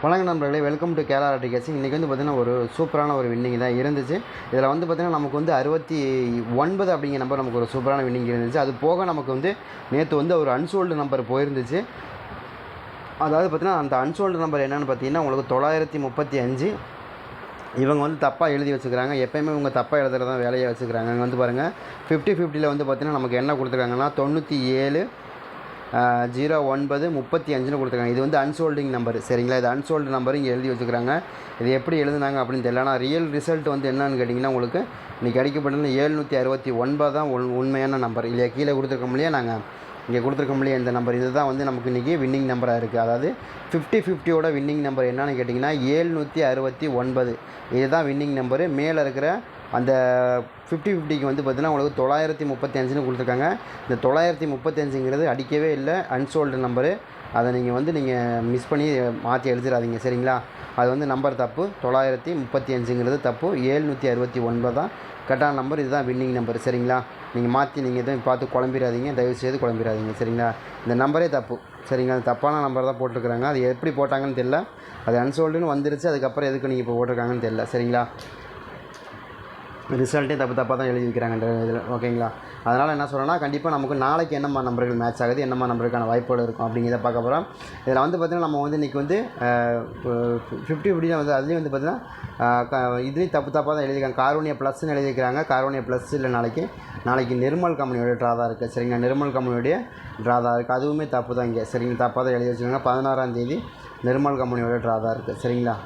வணக்கம் நண்பர்களே welcome to Kerala கேசிங் இன்றைக்கி வந்து பார்த்திங்கன்னா ஒரு சூப்பரான ஒரு வின்னிங் தான் இருந்துச்சு. இதில் வந்து பார்த்திங்கன்னா நமக்கு வந்து அறுபத்தி ஒன்பது அப்படிங்கிற நம்பர் நமக்கு ஒரு சூப்பரான வின்னிங் இருந்துச்சு. அது போக நமக்கு வந்து நேற்று வந்து ஒரு அன்சோல்டு நம்பர் போயிருந்துச்சு. அதாவது பார்த்திங்கன்னா அந்த அன்சோல்டு நம்பர் என்னென்னு பார்த்தீங்கன்னா உங்களுக்கு தொள்ளாயிரத்தி முப்பத்தி அஞ்சு. இவங்க வந்து தப்பாக எழுதி வச்சுக்கிறாங்க. எப்போயுமே இவங்க தப்பாக எழுதுறது தான் வேலையை வச்சுக்கிறாங்க. இங்கே வந்து பாருங்கள் ஃபிஃப்டி ஃபிஃப்டியில் வந்து பார்த்திங்கன்னா நமக்கு என்ன கொடுத்துருக்காங்கன்னா தொண்ணூற்றி ஏழு ஜீரோ ஒன்பது முப்பத்தி அஞ்சுன்னு கொடுத்துருக்காங்க. இது வந்து அன்சோல்டிங் நம்பர் சரிங்களா? இது அன்சோல்டு நம்பர் இங்கே எழுதி வச்சுக்கிறாங்க. இது எப்படி எழுதுனாங்க அப்படின்னு தெரியல. ஆனால் ரியல் ரிசல்ட் வந்து என்னன்னு கேட்டிங்கன்னா உங்களுக்கு இன்றைக்கி அடிக்கப்பட்டது ஏழ்நூற்றி அறுபத்தி ஒன்பது தான் உண் உண்மையான நம்பர் இல்லையா? கீழே கொடுத்துருக்கோம் இல்லையா நாங்கள் இங்கே கொடுத்துருக்க இல்லையா இந்த நம்பர் இது தான் வந்து நமக்கு இன்றைக்கி வின்னிங் நம்பராக இருக்குது அதாவது ஃபிஃப்டி ஃபிஃப்டியோட வின்னிங் நம்பர் என்னன்னு கேட்டிங்கன்னா ஏழ்நூற்றி அறுபத்தி ஒன்பது. இதுதான் வின்னிங் நம்பரு மேலே இருக்கிற அந்த ஃபிஃப்டி ஃபிஃப்டிக்கு வந்து பார்த்திங்கன்னா உங்களுக்கு தொள்ளாயிரத்தி முப்பத்தி அஞ்சுன்னு கொடுத்துருக்காங்க. இந்த தொள்ளாயிரத்தி முப்பத்தஞ்சுங்கிறது அடிக்கவே இல்லை. அன்சோல்டு நம்பரு அதை நீங்கள் வந்து நீங்கள் மிஸ் பண்ணி மாற்றி எழுதிடாதீங்க. சரிங்களா? அது வந்து நம்பர் தப்பு. தொள்ளாயிரத்தி முப்பத்தி அஞ்சுங்கிறது தப்பு. ஏழ்நூற்றி அறுபத்தி ஒன்பது தான். கரெக்டான நம்பர் இதுதான் வின்னிங் நம்பர் சரிங்களா? நீங்கள் மாற்றி நீங்கள் எதுவும் பார்த்து குழம்பிடாதீங்க. தயவு செய்து குழம்பிடாதீங்க. சரிங்களா? இந்த நம்பரே தப்பு. சரிங்களா? அது தப்பான நம்பர் தான் போட்டிருக்கிறாங்க. அது எப்படி போட்டாங்கன்னு தெரில அது அன்சோல்டுன்னு வந்துருச்சு. அதுக்கப்புறம் எதுக்கு நீங்கள் இப்போ போட்டிருக்காங்கன்னு தெரில சரிங்களா? ரிசல்ட்டே தப்பு தப்பாக தான் எழுதி வைக்கிறாங்கன்ற இதில் ஓகேங்களா? அதனால் என்ன சொல்கிறேன்னா கண்டிப்பாக நமக்கு நாளைக்கு என்னம்மா நம்பர்கள் மேட்ச் ஆகுது என்னம்மா நம்பருக்கான வாய்ப்புகள் இருக்கும் அப்படிங்கிறத பார்க்க போகிறோம் இதில் வந்து பார்த்திங்கன்னா நம்ம வந்து இன்றைக்கி வந்து ஃபிஃப்டி ஃபிஃப்டியில் வந்து அதுலேயும் வந்து பார்த்திங்கன்னா இதுலேயும் தப்பு தப்பாக தான் எழுதியிருக்காங்க. கார்வனியா ப்ளஸ்ன்னு எழுதியிருக்கிறாங்க. கார்வனியா ப்ளஸ் இல்லை நாளைக்கு. நாளைக்கு நிர்மல் கம்பெனியோட ட்ரா தான் இருக்குது சரிங்களா? நிர்மல் கம்பெனியோடைய ட்ரா தான் இருக்குது அதுவுமே தப்பு தான் இங்கே. சரிங்க தப்பாக தான் எழுதி வச்சுருக்காங்க. பதினாறாம் தேதி நிர்மல் கம்பெனியோட ட்ரா தான் இருக்குது சரிங்களா?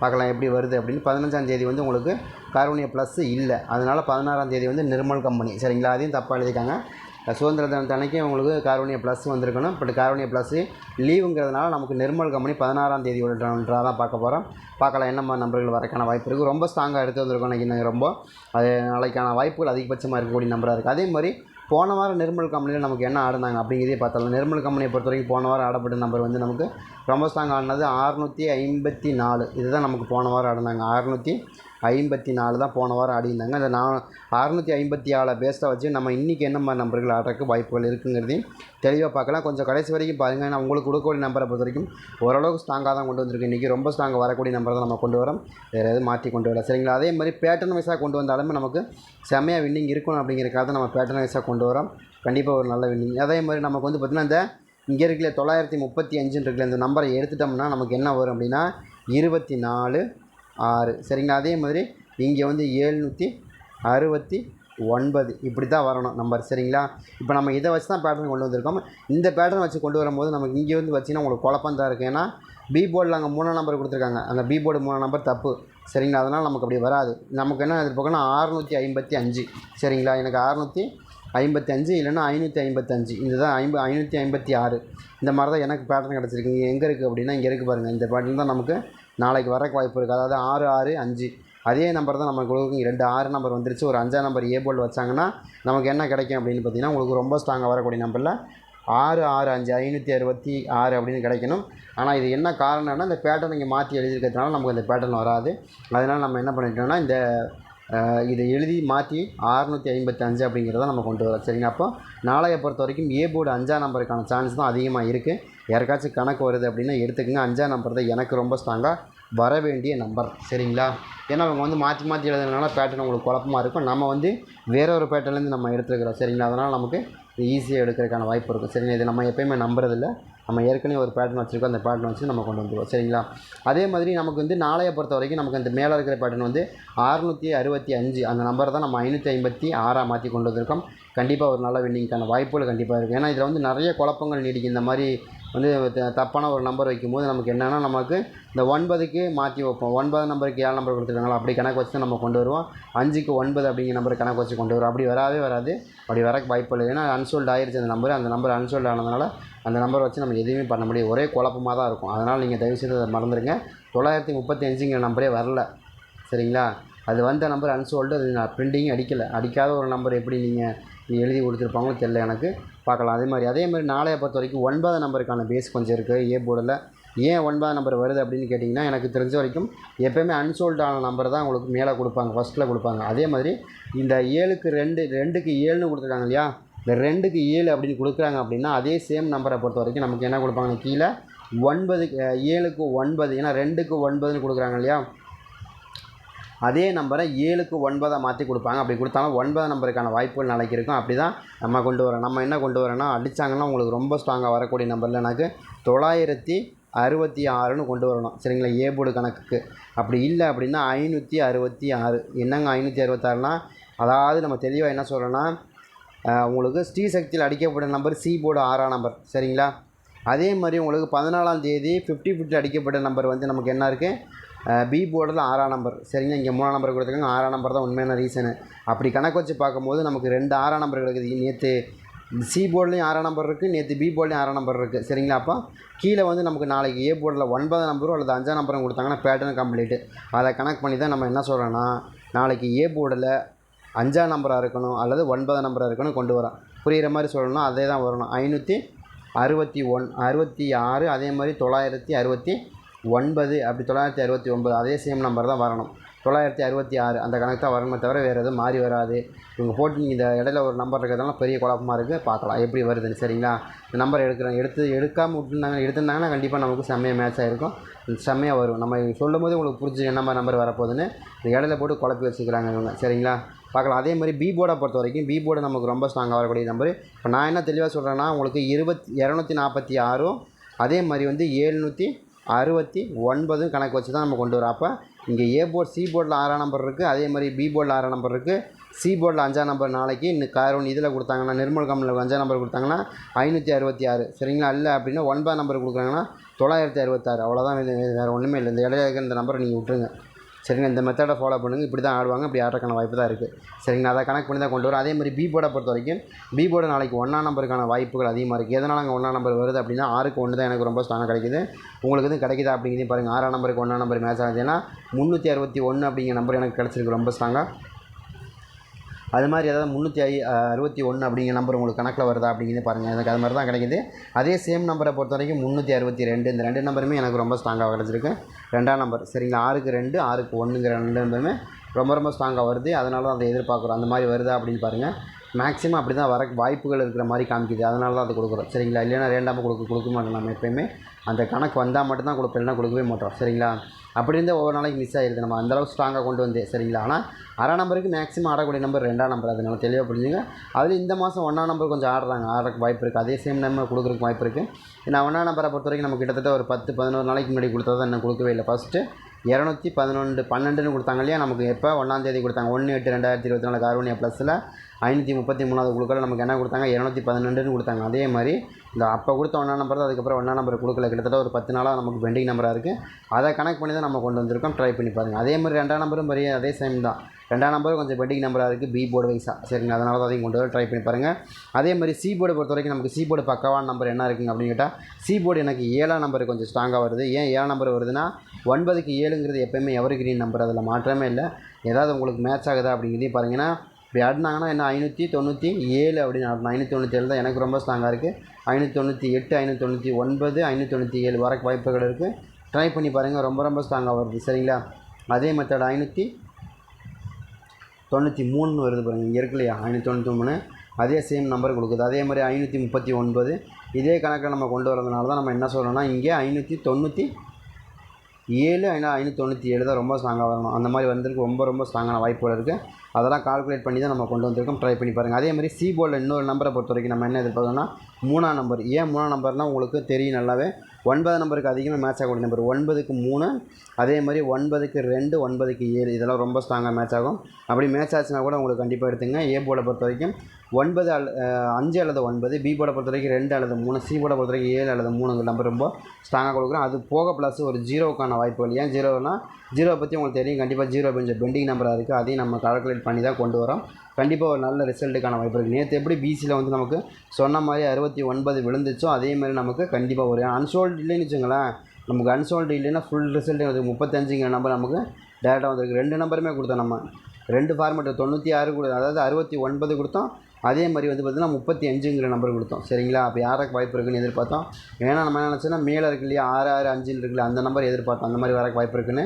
பார்க்கலாம் எப்படி வருது அப்படின்னு. பதினஞ்சாம் தேதி வந்து உங்களுக்கு கார்பனிய ப்ளஸ் இல்லை. அதனால் பதினாறாம் தேதி வந்து நிர்மல் கம்பெனி சரிங்களா? அதையும் தப்பாக எழுதிக்காங்க சுதந்திர தினத்தன்னைக்கு உங்களுக்கு கார்போனியா ப்ளஸ் வந்திருக்கணும். பட் கார்போனியா ப்ளஸ் லீவுங்கிறதுனால நமக்கு நிர்மல் கம்பெனி பதினாறாம் தேதி ட்ரா தான் பார்க்க போகிறோம் பார்க்கலாம் என்னம்மா நம்பர்கள் வரக்கான வாய்ப்பு இருக்குது ரொம்ப ஸ்ட்ராங்காக எடுத்து வந்திருக்கோம் இன்றைக்கி நாங்கள் ரொம்ப. அது நாளைக்கான வாய்ப்புகள் அதிகபட்சமாக இருக்கக்கூடிய நம்பராக இருக்குது அதே மாதிரி போன வாரம் நிர்மல் கம்பெனியில் நமக்கு என்ன ஆடினாங்க அப்படிங்கிறதே பார்த்தாலும் நிர்மல் கம்பெனியை பொறுத்த வரைக்கும் போன வாரம் ஆடப்பட்ட நம்பர் வந்து நமக்கு ரொம்ப ஸ்ட்ராங் ஆடினது அறுநூற்றி ஐம்பத்தி நாலு. இதுதான் நமக்கு போன வாரம் ஆடினாங்க. அறுநூற்றி ஐம்பத்தி நாலு தான் போன வாரம் ஆடியிருந்தாங்க அந்த நான் அறுநூற்றி ஐம்பத்தி ஆளை பேஸ்ட்டாக வச்சு நம்ம இன்றைக்கி என்ன மாதிரி நம்பர்கள் ஆடுறதுக்கு வாய்ப்புகள் இருக்குங்கிறதையும் தெளிவாக பார்க்கலாம். கொஞ்சம் கடைசி வரைக்கும் பாருங்கள் நான் உங்களுக்கு கொடுக்கக்கூடிய நம்பரை பொறுத்த வரைக்கும் ஓரளவுக்கு ஸ்ட்ராங்காக தான் கொண்டு வந்திருக்கு. இன்றைக்கி ரொம்ப ஸ்ட்ராங்காக வரக்கூடிய நம்பரை தான் நம்ம கொண்டு வரோம். வேறு எதுவும் மாற்றி கொண்டு வரல சரிங்களா? அதே மாதிரி பேட்டர்ன் வைஸாக கொண்டு வந்தாலுமே நமக்கு செம்மையாக வின்னிங் இருக்கணும் அப்படிங்கிறக்காக நம்ம பேட்டர்ன் வைஸாக கொண்டு வரோம். கண்டிப்பாக ஒரு நல்ல வின்னிங் அதே மாதிரி நமக்கு வந்து பார்த்திங்கன்னா இந்த இங்கே இருக்கிற தொள்ளாயிரத்தி முப்பத்தி அஞ்சுன்னு இருக்கிற இந்த நம்பரை எடுத்துட்டோம்னா நமக்கு என்ன வரும் அப்படின்னா இருபத்தி நாலு ஆறு. சரிங்களா? அதே மாதிரி இங்கே வந்து ஏழ்நூற்றி அறுபத்தி ஒன்பது. இப்படி தான் வரணும் நம்பர் சரிங்களா? இப்போ நம்ம இதை வச்சு தான் பேட்டர்ன் கொண்டு வந்திருக்கோம். இந்த பேட்டர்ன் வச்சு கொண்டு வரும்போது நமக்கு இங்கே வந்து வச்சிங்கன்னா உங்களுக்கு குழப்பம் தான் இருக்குது ஏன்னா பி போர்டில் அங்கே மூணு நம்பர் கொடுத்துருக்காங்க. அந்த பி போர்டு மூணு நம்பர் தப்பு. சரிங்களா? அதனால் நமக்கு அப்படி வராது. நமக்கு என்ன எதிர்பார்க்கணும் அறுநூற்றி ஐம்பத்தி அஞ்சு. சரிங்களா? எனக்கு அறுநூற்றி ஐம்பத்தி அஞ்சு இல்லைன்னா ஐநூற்றி ஐம்பத்தஞ்சு இதுதான் ஐம்ப ஐநூற்றி ஐம்பத்தி ஆறு. இந்த மாதிரி தான் எனக்கு பேட்டர்ன் கிடச்சிருக்கு. இங்கே எங்கே இருக்குது அப்படின்னா இங்கே இருக்குது பாருங்கள் இந்த பேட்டர்ன் தான் நமக்கு நாளைக்கு வரக்கு வாய்ப்பு இருக்குது அதாவது ஆறு ஆறு அஞ்சு. அதே நம்பர் தான் நம்ம கொடுக்குங்க ரெண்டு ஆறு நம்பர் வந்துருச்சு. ஒரு அஞ்சாம் நம்பர் ஏ போர்டு வச்சாங்கன்னா நமக்கு என்ன கிடைக்கும் அப்படின்னு பார்த்தீங்கன்னா உங்களுக்கு ரொம்ப ஸ்ட்ராங்காக வரக்கூடிய நம்பரில் ஆறு ஆறு அஞ்சு ஐநூற்றி அறுபத்தி ஆறு அப்படின்னு கிடைக்கணும். ஆனால் இது என்ன காரணம்னா இந்த பேட்டர்ன் இங்கே மாற்றி எழுதியிருக்கிறதுனால நமக்கு இந்த பேட்டர்ன் வராது. அதனால் நம்ம என்ன பண்ணிட்டோம்னா இந்த இதை எழுதி மாற்றி அறுநூற்றி ஐம்பத்தி அஞ்சு அப்படிங்கிறத நம்ம கொண்டு வரோம் சரிங்க அப்போ நாளையை பொறுத்த வரைக்கும் ஏ போர்டு அஞ்சாம் நம்பருக்கான சான்ஸ் தான் அதிகமாக இருக்குது யாருக்காச்சும் கணக்கு வருது அப்படின்னா எடுத்துக்கங்க. அஞ்சாம் நம்பர் தான் எனக்கு ரொம்ப ஸ்ட்ராங்காக வர வேண்டிய நம்பர் சரிங்களா? ஏன்னா அவங்க வந்து மாற்றி மாற்றி எழுதுனால பேட்டர்ன் உங்களுக்கு குழப்பமாக இருக்கும். நம்ம வந்து வேற ஒரு பேட்டர்லேருந்து நம்ம எடுத்துருக்கிறோம் சரிங்களா? அதனால் நமக்கு ஈஸியாக எடுக்கிறதுக்கான வாய்ப்பு இருக்கும் சரிங்களா? இது நம்ம எப்போயுமே நம்புறதில்ல நம்ம ஏற்கனவே ஒரு பேட்டர்ன் வச்சுருக்கோம். அந்த பேட்டர்ன் வச்சு நம்ம கொண்டு வந்துடுவோம் சரிங்களா? அதே மாதிரி நமக்கு வந்து நாளையை பொறுத்த வரைக்கும் நமக்கு அந்த மேலே இருக்கிற பேட்டர்ன் வந்து அறுநூற்றி அறுபத்தி அஞ்சு. அந்த நம்பரை தான் நம்ம ஐநூற்றி ஐம்பத்தி ஆறாக மாற்றி கொண்டு வந்திருக்கோம். கண்டிப்பாக ஒரு நல்ல வின்னிங்க்கான வாய்ப்புகள் கண்டிப்பாக இருக்குது ஏன்னா இதில் வந்து நிறைய குழப்பங்கள் நீடிக்கும். இந்த மாதிரி வந்து தப்பான ஒரு நம்பர் வைக்கும்போது நமக்கு என்னென்னா நமக்கு இந்த ஒன்பதுக்கு மாற்றி வைப்போம். ஒன்பது நம்பருக்கு ஏழு நம்பர் கொடுத்துருக்காங்களா? அப்படி கணக்கு வச்சு நம்ம கொண்டு வருவோம். அஞ்சுக்கு ஒன்பது அப்படிங்கிற நம்பர் கணக்கு வச்சு கொண்டு வருவோம். அப்படி வராதே வராது. அப்படி வரக்கு வாய்ப்பு இல்லை. ஏன்னா அன்சோல்டு ஆயிடுச்சு அந்த நம்பர் அந்த நம்பர் அன்சோல்டு ஆனதுனால அந்த நம்பர் வச்சு நம்ம எதுவுமே பண்ண முடியாது. ஒரே குழப்பமாக தான் இருக்கும். அதனால் நீங்கள் தயவுசெய்து அதை மறந்துடுங்க தொள்ளாயிரத்தி முப்பத்தி அஞ்சுங்கிற நம்பரே வரல. சரிங்களா? அது வந்த நம்பர் அன்சோல்டு அது நான் பிரிண்டிங் அடிக்கலை. அடிக்காத ஒரு நம்பர் எப்படி நீங்கள் எழுதி கொடுத்துருப்பாங்களோ தெரில எனக்கு. பார்க்கலாம். அதே மாதிரி அதே மாதிரி நாளைய பொறுத்த வரைக்கும் ஒன்பது நம்பருக்கான பேஸ் கொஞ்சம் இருக்குது ஏ போர்டில் ஏன் ஒன்பதாம் நம்பர் வருது அப்படின்னு கேட்டிங்கன்னா எனக்கு தெரிஞ்ச வரைக்கும் எப்போயுமே அன்சோல்டான நம்பர் தான் உங்களுக்கு மேலே கொடுப்பாங்க ஃபஸ்ட்டில் கொடுப்பாங்க. அதே மாதிரி இந்த ஏழுக்கு ரெண்டு ரெண்டுக்கு ஏழுன்னு கொடுத்துருக்காங்க இல்லையா? இந்த ரெண்டுக்கு ஏழு அப்படின்னு கொடுக்குறாங்க அப்படின்னா அதே சேம் நம்பரை பொறுத்த வரைக்கும் நமக்கு என்ன கொடுப்பாங்க? கீழே ஒன்பதுக்கு ஏழுக்கு ஒன்பது ஏன்னா ரெண்டுக்கு ஒன்பதுன்னு கொடுக்குறாங்க இல்லையா? அதே நம்பரை ஏழுக்கு ஒன்பதாக மாற்றி கொடுப்பாங்க. அப்படி கொடுத்தாலும் ஒன்பது நம்பருக்கான வாய்ப்புகள் நாளைக்கு இருக்கும். அப்படி தான் நம்ம கொண்டு வரோம் நம்ம என்ன கொண்டு வரோன்னா அடித்தாங்கன்னா உங்களுக்கு ரொம்ப ஸ்ட்ராங்காக வரக்கூடிய நம்பரில் எனக்கு தொள்ளாயிரத்தி அறுபத்தி ஆறுன்னு கொண்டு வரணும். சரிங்களா? ஏ போர்டு கணக்குக்கு. அப்படி இல்லை அப்படின்னா ஐநூற்றி அறுபத்தி ஆறு. என்னங்க ஐநூற்றி அறுபத்தாறுனா? அதாவது நம்ம தெளிவாக என்ன சொல்கிறோன்னா உங்களுக்கு ஸ்ரீசக்தியில் அடிக்கப்பட்ட நம்பர் சி போர்டு ஆறாம் நம்பர். சரிங்களா? அதே மாதிரி உங்களுக்கு பதினாலாம் தேதி ஃபிஃப்டி ஃபிஃப்டி அடிக்கப்பட்ட நம்பர் வந்து நமக்கு என்ன இருக்குது பி போர்டில் ஆறாம் நம்பர் சரிங்க இங்கே மூணாம் நம்பர் கொடுத்துருக்காங்க. ஆறாம் நம்பர் தான் உண்மையான ரீசனு அப்படி கணக்கு வச்சு பார்க்கும்போது நமக்கு ரெண்டு ஆறாம் நம்பர் கிடைக்குது. நேற்று சி போர்ட்லேயும் ஆறாம் நம்பர் இருக்குது நேற்று பி போர்ட்லேயும் ஆறாம் நம்பர் இருக்குது சரிங்களா? அப்போ கீழே வந்து நமக்கு நாளைக்கு ஏ போர்டில் ஒன்பதாம் நம்பரும் அல்லது அஞ்சாம் நம்பரும் கொடுத்தாங்கன்னா பேட்டர்ன் கம்ப்ளீட்டு அதை கணக்கு பண்ணி தான் நம்ம என்ன சொல்கிறோன்னா நாளைக்கு ஏ போர்டில் அஞ்சாம் நம்பராக இருக்கணும் அல்லது ஒன்பதாம் நம்பராக இருக்கணும் கொண்டு வரோம். புரிகிற மாதிரி சொல்லணும்னா அதே தான் வரணும். ஐநூற்றி அறுபத்தி ஒன் அறுபத்தி ஆறு அதே மாதிரி தொள்ளாயிரத்தி அறுபத்தி ஒன்பது அப்படி தொள்ளாயிரத்தி அறுபத்தி ஒன்பது அதே சேம் நம்பர் தான் வரணும். தொள்ளாயிரத்தி அறுபத்தி ஆறு அந்த கணக்கு தான் வரணுமே தவிர வேறு எதுவும் மாறி வராது. இவங்க போட்டு நீங்கள் இந்த இடையில ஒரு நம்பர் இருக்கிறதுனால பெரிய குழப்பமாக இருக்குது பார்க்கலாம் எப்படி வருதுன்னு சரிங்களா? இந்த நம்பர் எடுக்கிறோம் எடுத்து எடுக்காமல் விட்டுருந்தாங்க எடுத்திருந்தாங்கன்னா கண்டிப்பாக நமக்கு செம்மையாக மேட்ச் ஆகிருக்கும் செம்மையாக வரும். நம்ம சொல்லும் போது உங்களுக்கு புரிஞ்சு என்ன மாதிரி நம்பர் வரப்போகுதுன்னு. இந்த இடையில போட்டு குழப்பி வச்சுக்கிறாங்க இவங்க சரிங்களா? பார்க்கலாம். அதே மாதிரி பி போர்டை பொறுத்த வரைக்கும் பி போர்டு நமக்கு ரொம்ப ஸ்ட்ராங்காக வரக்கூடிய நம்பர் இப்போ நான் என்ன தெளிவாக சொல்கிறேன்னா உங்களுக்கு இருபத்தி இரநூத்தி நாற்பத்தி ஆறும் அதே மாதிரி வந்து ஏழ்நூற்றி அறுபத்தி ஒன்பதும் கணக்கு வச்சு தான் நம்ம கொண்டு வரோம் அப்போ இங்கே ஏ போர்ட் சி போர்டில் ஆறாம் நம்பர் இருக்குது அதே மாதிரி பி போர்டில் ஆறாம் நம்பர் இருக்குது சி போர்டில் அஞ்சாம் நம்பர் நாளைக்கு இன்னும் காரோன் இதில் கொடுத்தாங்கன்னா நிர்மல் கம்பெனியில் அஞ்சாம் நம்பர் கொடுத்தாங்கன்னா ஐநூற்றி அறுபத்தி ஆறு. சரிங்களா? இல்லை அப்படின்னா ஒன்பதாம் நம்பர் கொடுக்குறாங்கன்னா தொள்ளாயிரத்தி அறுபத்தாறு. அவ்வளோதான் வேறு ஒன்றுமே இல்லை. இந்த இடையில இருக்கிற இந்த நம்பரை நீங்கள் விட்டுருங்க. சரிங்க இந்த மெத்தடை ஃபாலோ பண்ணுங்கள் இப்படி தான் ஆடுவாங்க இப்படி ஆடுறதுக்கான வாய்ப்பு தான் இருக்குது சரிங்களா அதை கணக்கு பண்ணி தான் கொண்டு வரும் அதே மாதிரி பி போர்டை பொறுத்த வரைக்கும் பி போர்டு நாளைக்கு ஒன்றாம் நம்பருக்கான வாய்ப்புகள் அதிகமாக இருக்குது எதனால் அங்கே ஒன்றாம் நம்பர் வருது அப்படின்னா ஆறுக்கு ஒன்று தான் எனக்கு ரொம்ப ஸ்ட்ராங்காக கிடைக்குது. உங்களுக்கு எதுவும் கிடைக்குதா அப்படிங்கிறதையும் பாருங்கள் ஆறாம் நம்பருக்கு ஒன்றாம் நம்பர் மேட்ச் ஆகுதுன்னா முந்நூற்றி அறுபத்தி ஒன்று அப்படிங்கிற நம்பர் எனக்கு கிடச்சிருக்கு ரொம்ப ஸ்ட்ராங்காக அது மாதிரி ஏதாவது முந்நூற்றி ஐ அறுபத்தி ஒன்று அப்படிங்கிற நம்பர் உங்களுக்கு கணக்கில் வருதா அப்படிங்கிறது பாருங்கள் எனக்கு அது மாதிரி தான் கிடைக்குது. அதே சேம் நம்பரை பொறுத்த வரைக்கும் முந்நூற்றி அறுபத்தி ரெண்டு இந்த ரெண்டு நம்பருமே எனக்கு ரொம்ப ஸ்ட்ராங்காக கிடச்சிருக்கு ரெண்டாம் நம்பர் சரிங்களா? ஆறுக்கு ரெண்டு ஆறுக்கு ஒன்றுங்கிற ரெண்டு நம்பருமே ரொம்ப ரொம்ப ஸ்ட்ராங்காக வருது. அதனால தான் அதை எதிர்பார்க்குறோம். அந்த மாதிரி வருதா அப்படின்னு பாருங்கள் மேக்ஸிமம் அப்படி தான் வர வாய்ப்புகள் இருக்கிற மாதிரி காமிக்குது. அதனால தான் அது கொடுக்குறோம். சரிங்களா? இல்லைன்னா ரேண்டாமல் கொடுக்க கொடுக்க மாட்டோம் நம்ம எப்போயுமே. அந்த கணக்கு வந்தால் மட்டும்தான் கொடுப்போம் இல்லைன்னா கொடுக்கவே மாட்டோம். சரிங்களா? அப்படி இருந்தால் ஒவ்வொரு நாளைக்கு மிஸ் ஆகிடுது நம்ம அந்தளவுக்கு ஸ்ட்ராங்காக கொண்டு வந்து சரிங்களா? ஆனால் அரை நம்பருக்கு மேக்ஸிமம் ஆடக்கூடிய நம்பர் ரெண்டாம் நம்பர் அது. நம்ம தெளிவாக புரிஞ்சுங்க. அதில் இந்த மாதம் ஒன்றாம் நம்பர் கொஞ்சம் ஆடுறாங்க. ஆடுறதுக்கு வாய்ப்பு இருக்குது அதே சேம் நம்பர் கொடுக்குறதுக்கு வாய்ப்பு இருக்குது ஏன்னா ஒன்றாம் நம்பரை பொறுத்த வரைக்கும் நம்ம கிட்டத்தட்ட ஒரு பத்து பதினோரு நாளைக்கு முன்னாடி கொடுத்தா தான் இன்னும் கொடுக்கவே இல்லை. ஃபஸ்ட்டு இரநூத்தி பதினொன்று பன்னெண்டுன்னு கொடுத்தாங்க இல்லையா? நமக்கு எப்போ ஒன்றாந்தேதி கொடுத்தாங்க? ஒன்று எட்டு ரெண்டாயிரத்தி இருபத்தி நாலு கார்வனியா ப்ளஸில் ஐநூற்றி முப்பத்தி மூணாவது குழுக்கள் நமக்கு என்ன கொடுத்தாங்க? இரநூத்தி பதினெண்டுன்னு கொடுத்தாங்க. அதே மாதிரி இந்த அப்போ கொடுத்த ஒன்றா நம்பர் தான் அதுக்கப்புறம் ஒன்றா நம்பர் கொடுக்கல. கிட்டத்தட்ட ஒரு பத்து நாளாக நமக்கு பெண்டிங் நம்பராக இருக்குது அதை கனெக்ட் பண்ணி தான் நம்ம கொண்டு வந்திருக்கோம். ட்ரை பண்ணி பாருங்கள் அதே மாதிரி ரெண்டாம் நம்பரும் பெரிய அதே சேம் தான். ரெண்டாம் நம்பரும் கொஞ்சம் பெண்டிங் நம்பராக இருக்குது பி போர்டு வைஸாக சரிங்க அதனால தான் அதையும் கொண்டு வர ட்ரை பண்ணி பாருங்கள் அதே மாதிரி சி போர்டு பொறுத்த வரைக்கும் நமக்கு சி போர்டு பக்கவான நம்பர் என்ன இருக்குங்க அப்படின்னு கேட்டால் சி போர்டு எனக்கு ஏழாம் நம்பர் கொஞ்சம் ஸ்ட்ராங்காக வருது. ஏன் ஏழாம் நம்பர் வருதுன்னா ஒன்பதுக்கு ஏழுங்கிறது எப்போயுமே எவர் கிரீன் நம்பர் அதில் மாற்றமே இல்லை. ஏதாவது உங்களுக்கு மேட்ச் ஆகுதா அப்படிங்கிறதையும் பாருங்கன்னா இப்படி ஆடினாங்கன்னா என்ன ஐநூற்றி தொண்ணூற்றி ஏழு அப்படின்னு ஆடணும். ஐநூற்றி தொண்ணூற்றி ஏழு தான் எனக்கு ரொம்ப ஸ்ட்ராங்காக இருக்குது ஐநூற்றி தொண்ணூற்றி எட்டு ஐநூற்றி தொண்ணூற்றி ஒன்பது ஐநூற்றி தொண்ணூற்றி ஏழு வரக்கு வாய்ப்புகள் இருக்குது ட்ரை பண்ணி பாருங்கள் ரொம்ப ரொம்ப ஸ்ட்ராங்காக வருது. சரிங்களா? அதே மெத்தட் ஐநூற்றி தொண்ணூற்றி மூணு வருது பாருங்கள் இங்கே இருக்கு இல்லையா? ஐநூற்றி தொண்ணூற்றி மூணு. அதே சேம் நம்பர் கொடுக்குது. அதே மாதிரி ஐநூற்றி முப்பத்தி ஒன்பது. இதே கணக்கில் நம்ம கொண்டு வரதுனால தான் நம்ம என்ன சொல்லணும்னா இங்கே ஐநூற்றி தொண்ணூற்றி ஏழு ஐநா ஐநூற்றி தொண்ணூற்றி ஏழு தான் ரொம்ப ஸ்ட்ராங்காக வரணும். அந்த மாதிரி வந்திருக்கு. ரொம்ப ரொம்ப ஸ்ட்ராங்கான வாய்ப்புகள் இருக்குது அதெல்லாம் கால்குலேட் பண்ணி தான் நம்ம கொண்டு வந்திருக்கோம். ட்ரை பண்ணி பாருங்கள் அதே மாதிரி சி போர்டில் இன்னொரு நம்பரை பொறுத்த வரைக்கும் நம்ம என்ன எதிர்பார்க்கணும்னா மூணாம் நம்பர் ஏன் மூணாம் நம்பர்னால் உங்களுக்கு தெரியும் நல்லாவே. ஒன்பது நம்பருக்கு அதிகமாக மேட்ச் ஆகக்கூடிய நம்பர் ஒன்பதுக்கு மூணு அதே மாதிரி ஒன்பதுக்கு ரெண்டு ஒன்பதுக்கு ஏழு இதெல்லாம் ரொம்ப ஸ்ட்ராங்காக மேட்ச் ஆகும். அப்படி மேட்ச் ஆச்சுன்னா கூட உங்களுக்கு கண்டிப்பாக எடுத்துங்க. ஏ போர்டை பொறுத்த வரைக்கும் ஒன்பது அல் அஞ்சு அல்லது ஒன்பது பி போர்டை பொறுத்த வரைக்கும் ரெண்டு அல்லது மூணு சி போர்டை பொறுத்த வரைக்கும் ஏழு அல்லது மூணுங்கிற நம்பர் ரொம்ப ஸ்ட்ராங்காக கொடுக்குறோம். அது போக ப்ளஸ் ஒரு ஜீரோவுக்கான வாய்ப்புகள் ஏன் ஜீரோனா ஜீரோவை பற்றி உங்களுக்கு தெரியும். கண்டிப்பாக ஜீரோ கொஞ்சம் பெண்டிங் நம்பராக இருக்குது அதையும் நம்ம கால்குலேட் பண்ணி தான் கொண்டு வரோம். கண்டிப்பாக ஒரு நல்ல ரிசல்ட்டுக்கான வாய்ப்பு இருக்குது நேற்று எப்படி பிசியில் வந்து நமக்கு சொன்ன மாதிரி அறுபத்தி ஒன்பது விழுந்துச்சோ அதே மாதிரி நமக்கு கண்டிப்பாக ஒரு அன்சோல்டு இல்லைன்னு வச்சுங்களேன் நமக்கு அன்சோல்டு இல்லைன்னா ஃபுல் ரிசல்ட் வந்து முப்பத்தஞ்சுங்கிற நம்பர் நமக்கு டேரெக்டாக வந்திருக்கு. ரெண்டு நம்பருமே கொடுத்தோம் நம்ம. ரெண்டு ஃபார்மேட் தொண்ணூற்றி ஆறு கொடு அதாவது அறுபத்தி ஒன்பது கொடுத்தோம். அதே மாதிரி வந்து பார்த்திங்கன்னா முப்பத்தி அஞ்சுங்கிற நம்பர் கொடுத்தோம். சரிங்களா? அப்போ யாருக்கு வாய்ப்பு இருக்குன்னு எதிர்பார்த்தோம்? ஏன்னா நம்ம என்ன நினச்சோன்னா மேலே இருக்கு இல்லையா? ஆறு ஆறு அஞ்சுன்னு இருக்குல்ல அந்த நம்பர் எதிர்பார்த்தோம். அந்த மாதிரி வரக்கு வாய்ப்பு இருக்குன்னு.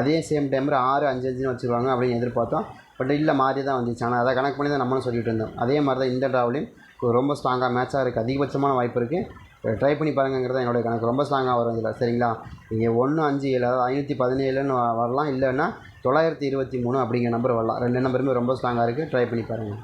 அதே சேம் டைமில் ஆறு அஞ்சு அஞ்சுன்னு வச்சுருவாங்க அப்படின்னு எதிர்பார்த்தோம். பட் இல்லை மாறி தான் வந்துச்சு. ஆனால் அதை கணக்கு பண்ணி தான் நம்மளும் சொல்லிட்டு இருந்தோம். அதே மாதிரி தான் இந்த ட்ராவலையும் ரொம்ப ஸ்ட்ராங்காக மேட்சாக இருக்குது அதிகபட்சமான வாய்ப்பு இருக்குது ட்ரை பண்ணி பாருங்கிறது என்னுடைய கணக்கு. ரொம்ப ஸ்ட்ராங்காக வரும் இதில். சரிங்களா? நீங்கள் ஒன்று அஞ்சு ஏழு அதாவது ஐநூற்றி பதினேழுன்னு வரலாம். இல்லைன்னா தொள்ளாயிரத்தி இருபத்தி மூணு அப்படிங்கிற நம்பர் வரலாம். ரெண்டு நம்பருமே ரொம்ப ஸ்ட்ராங்காக இருக்குது ட்ரை பண்ணி பாருங்கள்